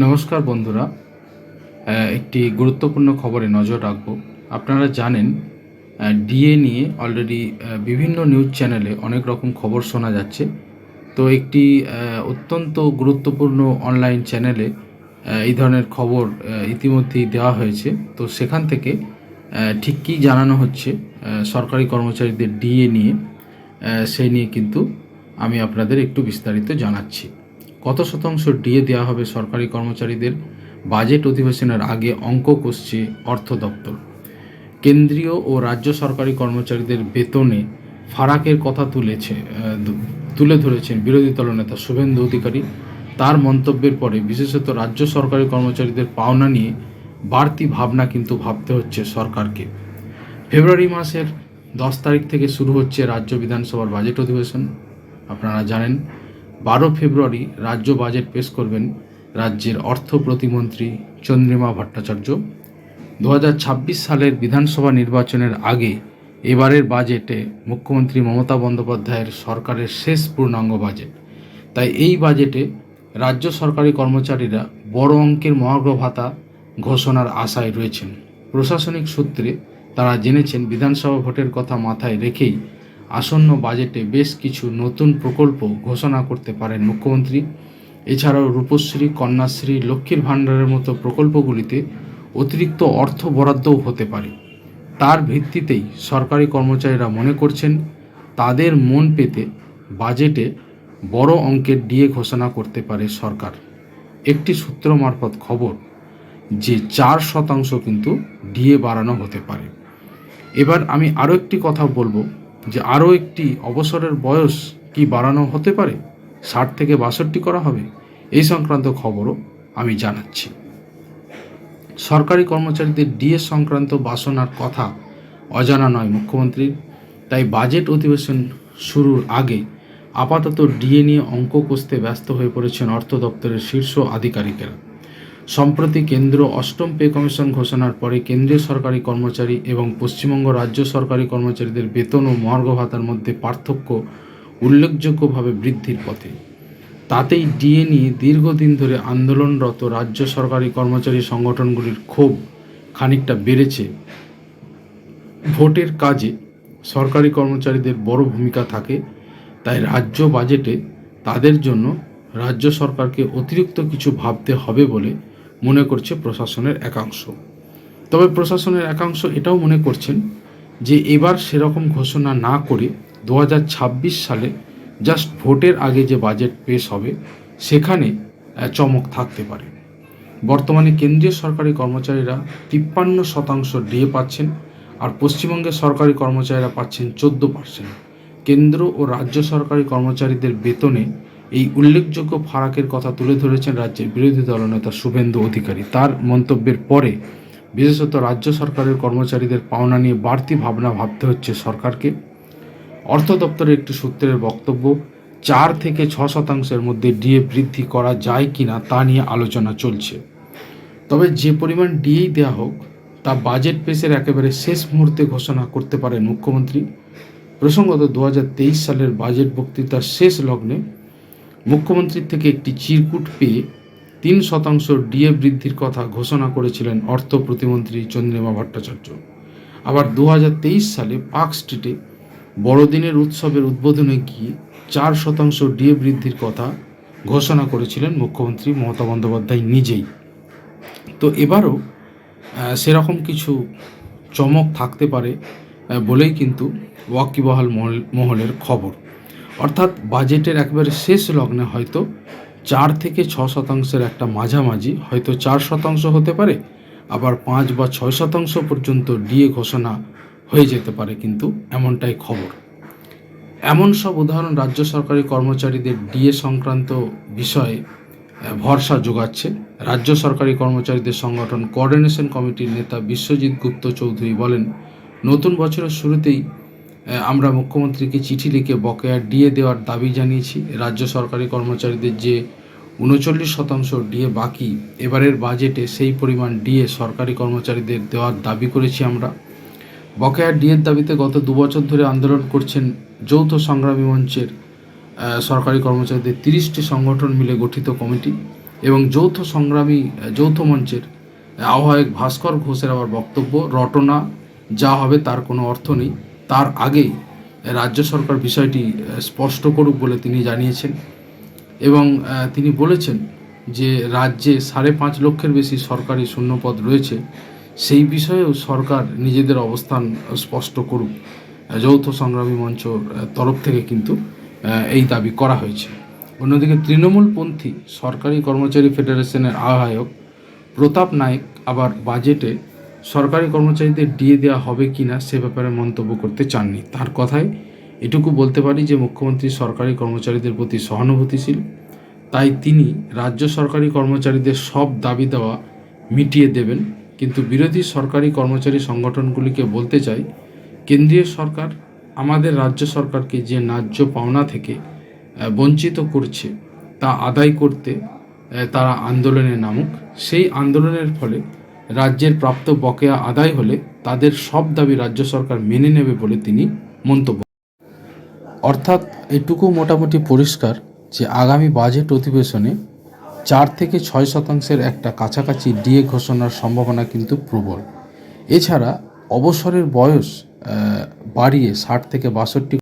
নমস্কার বন্ধুরা। একটি গুরুত্বপূর্ণ খবরে নজর রাখব। আপনারা জানেন ডিএ নিয়ে অলরেডি বিভিন্ন নিউজ চ্যানেলে অনেক রকম খবর শোনা যাচ্ছে। তো একটি অত্যন্ত গুরুত্বপূর্ণ অনলাইন চ্যানেলে এই ধরনের খবর ইতিমধ্যেই দেওয়া হয়েছে। তো সেখান থেকে ঠিক কী জানানো হচ্ছে সরকারি কর্মচারীদের ডিএ নিয়ে সেই নিয়ে কিন্তু আমি আপনাদের একটু বিস্তারিত জানাচ্ছি। কত শতাংশ ডিএ দেওয়া হবে সরকারি কর্মচারীদের? বাজেট অধিবেশনের আগে অঙ্ক কষছে অর্থ দপ্তর। কেন্দ্রীয় ও রাজ্য সরকারি কর্মচারীদের বেতনে ফারাকের কথা তুলেছে তুলে ধরেছেন বিরোধী দলনেতা শুভেন্দু অধিকারী। তার মন্তব্যের পরে বিশেষত রাজ্য সরকারি কর্মচারীদের পাওনা নিয়ে বাড়তি ভাবনা কিন্তু ভাবতে হচ্ছে সরকারকে। ফেব্রুয়ারি মাসের দশ তারিখ থেকে শুরু হচ্ছে রাজ্য বিধানসভার বাজেট অধিবেশন। আপনারা জানেন বারো ফেব্রুয়ারি রাজ্য বাজেট পেশ করবেন রাজ্যের অর্থ প্রতিমন্ত্রী চন্দ্রিমা ভট্টাচার্য। দু হাজার ছাব্বিশ সালের বিধানসভা নির্বাচনের আগে এবারের বাজেটে মুখ্যমন্ত্রী মমতা বন্দ্যোপাধ্যায়ের সরকারের শেষ পূর্ণাঙ্গ বাজেট। তাই এই বাজেটে রাজ্য সরকারি কর্মচারীরা বড় অঙ্কের মহার্ঘ ভাতা ঘোষণার আশায় রয়েছেন। প্রশাসনিক সূত্রে তারা জেনেছেন, বিধানসভা ভোটের কথা মাথায় রেখেই আসন্ন বাজেটে বেশ কিছু নতুন প্রকল্প ঘোষণা করতে পারেন মুখ্যমন্ত্রী। এছাড়াও রূপশ্রী, কন্যাশ্রী, লক্ষ্মীর ভাণ্ডারের মতো প্রকল্পগুলিতে অতিরিক্ত অর্থ বরাদ্দও হতে পারে। তার ভিত্তিতেই সরকারি কর্মচারীরা মনে করছেন, তাদের মন পেতে বাজেটে বড় অঙ্কের ডিএ ঘোষণা করতে পারে সরকার। একটি সূত্র মারফত খবর, যে চার শতাংশ কিন্তু ডিএ বাড়ানো হতে পারে। এবার আমি আরও একটি কথা বলব। যে আরও একটি অবসরের বয়স কি বাড়ানো হতে পারে? ষাট থেকে বাষট্টি করা হবে। এই সংক্রান্ত খবরও আমি জানাচ্ছি। সরকারি কর্মচারীদের ডিএ সংক্রান্ত বাসনার কথা অজানা নয় মুখ্যমন্ত্রীর। তাই বাজেট অধিবেশন শুরুর আগে আপাতত ডিএ নিয়ে অঙ্ক কষতে ব্যস্ত হয়ে পড়েছেন অর্থ দপ্তরের শীর্ষ আধিকারিকেরা। সম্প্রতি কেন্দ্র অষ্টম পে কমিশন ঘোষণার পরে কেন্দ্রীয় সরকারি কর্মচারী এবং পশ্চিমবঙ্গ রাজ্য সরকারি কর্মচারীদের বেতন ও মহার্ঘ ভাতার মধ্যে পার্থক্য উল্লেখযোগ্যভাবে বৃদ্ধির পথে। তাতেই ডিএ নিয়ে দীর্ঘদিন ধরে আন্দোলনরত রাজ্য সরকারি কর্মচারী সংগঠনগুলির ক্ষোভ খানিকটা বেড়েছে। ভোটের কাজে সরকারি কর্মচারীদের বড় ভূমিকা থাকে, তাই রাজ্য বাজেটে তাদের জন্য রাজ্য সরকারকে অতিরিক্ত কিছু ভাবতে হবে বলে মনে করছে প্রশাসনের একাংশ। তবে প্রশাসনের একাংশ এটাও মনে করছেন যে এবার সেরকম ঘোষণা না করে দু হাজার ছাব্বিশ সালে জাস্ট ভোটের আগে যে বাজেট পেশ হবে, সেখানে চমক থাকতে পারে। বর্তমানে কেন্দ্রীয় সরকারি কর্মচারীরা তিপ্পান্ন শতাংশ ডিএ পাচ্ছেন আর পশ্চিমবঙ্গের সরকারি কর্মচারীরা পাচ্ছেন চোদ্দ পার্সেন্ট। কেন্দ্র ও রাজ্য সরকারি কর্মচারীদের বেতনে এই উল্লেখযোগ্য ফারাকের কথা তুলে ধরেছেন রাজ্যের বিরোধী দলনেতা শুভেন্দু অধিকারী। তার মন্তব্যের পরে বিশেষত রাজ্য সরকারের কর্মচারীদের পাওনা নিয়ে বাড়তি ভাবনা ভাবতে হচ্ছে সরকারকে। অর্থ দপ্তরের একটি সূত্রের বক্তব্য, চার থেকে ছ শতাংশের মধ্যে ডিএ বৃদ্ধি করা যায় কি না তা নিয়ে আলোচনা চলছে। তবে যে পরিমাণ ডিএই দেওয়া হোক, তা বাজেট পেশের একেবারে শেষ মুহূর্তে ঘোষণা করতে পারেন মুখ্যমন্ত্রী। প্রসঙ্গত দু হাজার তেইশ সালের বাজেট বক্তৃতার শেষ লগ্নে মুখ্যমন্ত্রীর থেকে একটি চিরকুট পেয়ে তিন শতাংশ ডিএ বৃদ্ধির কথা ঘোষণা করেছিলেন অর্থ প্রতিমন্ত্রী চন্দ্রিমা ভট্টাচার্য। আবার দু হাজার তেইশ সালে পার্ক স্ট্রিটে বড়দিনের উৎসবের উদ্বোধনে গিয়ে চার শতাংশ ডিএ বৃদ্ধির কথা ঘোষণা করেছিলেন মুখ্যমন্ত্রী মমতা বন্দ্যোপাধ্যায় নিজেই। তো এবারও সেরকম কিছু চমক থাকতে পারে বলেই কিন্তু ওয়াকিবহাল মহল মহলের খবর। অর্থাৎ বাজেটের একেবারে শেষ লগ্নে হয়তো চার থেকে ছ শতাংশের একটা মাঝামাঝি, হয়তো চার শতাংশ হতে পারে, আবার পাঁচ বা ছয় শতাংশ পর্যন্ত ডিএ ঘোষণা হয়ে যেতে পারে কিন্তু এমনটাই খবর। এমন সব উদাহরণ রাজ্য সরকারি কর্মচারীদের ডিএ সংক্রান্ত বিষয়ে ভরসা যোগাচ্ছে। রাজ্য সরকারি কর্মচারীদের সংগঠন কোঅর্ডিনেশন কমিটির নেতা বিশ্বজিৎ গুপ্ত চৌধুরী বলেন, নতুন বছরের শুরুতেই আমরা মুখ্যমন্ত্রীকে চিঠি লিখে বকেয়া ডিএ দেওয়ার দাবি জানিয়েছি। রাজ্য সরকারি কর্মচারীদের যে উনচল্লিশ শতাংশ ডিএ বাকি, এবারের বাজেটে সেই পরিমাণ ডিএ সরকারি কর্মচারীদের দেওয়ার দাবি করেছি আমরা। বকেয়া ডিএর দাবিতে গত দুবছর ধরে আন্দোলন করছেন যৌথ সংগ্রামী মঞ্চের সরকারি কর্মচারীদের তিরিশটি সংগঠন মিলে গঠিত কমিটি এবং যৌথ সংগ্রামী যৌথ মঞ্চের আহ্বায়ক ভাস্কর ঘোষের আবার বক্তব্য, রটনা, যা হবে তার কোনো অর্থ নেই। তার আগেই রাজ্য সরকার বিষয়টি স্পষ্ট করুক বলে তিনি জানিয়েছেন। এবং তিনি বলেছেন যে রাজ্যে সাড়ে পাঁচ লক্ষের বেশি সরকারি শূন্যপদ রয়েছে। সেই বিষয়েও সরকার নিজেদের অবস্থান স্পষ্ট করুক। যৌথ সংগ্রামী মঞ্চর তরফ থেকে কিন্তু এই দাবি করা হয়েছে। অন্যদিকে তৃণমূলপন্থী সরকারি কর্মচারী ফেডারেশনের আহ্বায়ক প্রতাপ নায়েক আবার বাজেটে সরকারি কর্মচারীদের ডিএ দেওয়া হবে কিনা সে ব্যাপারে মন্তব্য করতে চাননি। তার কথায় এটুকু বলতে পারি যে মুখ্যমন্ত্রী সরকারি কর্মচারীদের প্রতি সহানুভূতিশীল। তাই তিনি রাজ্য সরকারি কর্মচারীদের সব দাবি দেওয়া মিটিয়ে দেবেন। কিন্তু বিরোধী সরকারি কর্মচারী সংগঠনগুলিকে বলতে চাই, কেন্দ্রীয় সরকার আমাদের রাজ্য সরকারকে যে ন্যায্য পাওনা থেকে বঞ্চিত করছে, তা আদায় করতে তারা আন্দোলনে নামুক। সেই আন্দোলনের ফলে রাজ্যের প্রাপ্ত বকেয়া আদায় হলে তাদের সব দাবি রাজ্য সরকার মেনে নেবে বলে তিনি মন্তব্য অর্থাৎ এটুকু মোটামুটি পরিষ্কার যে আগামী বাজেট অধিবেশনে চার থেকে ছয় শতাংশের একটা কাছাকাছি ডিএ ঘোষণার সম্ভাবনা কিন্তু প্রবল। এছাড়া অবসরের বয়স বাড়িয়ে ষাট থেকে বাষট্টি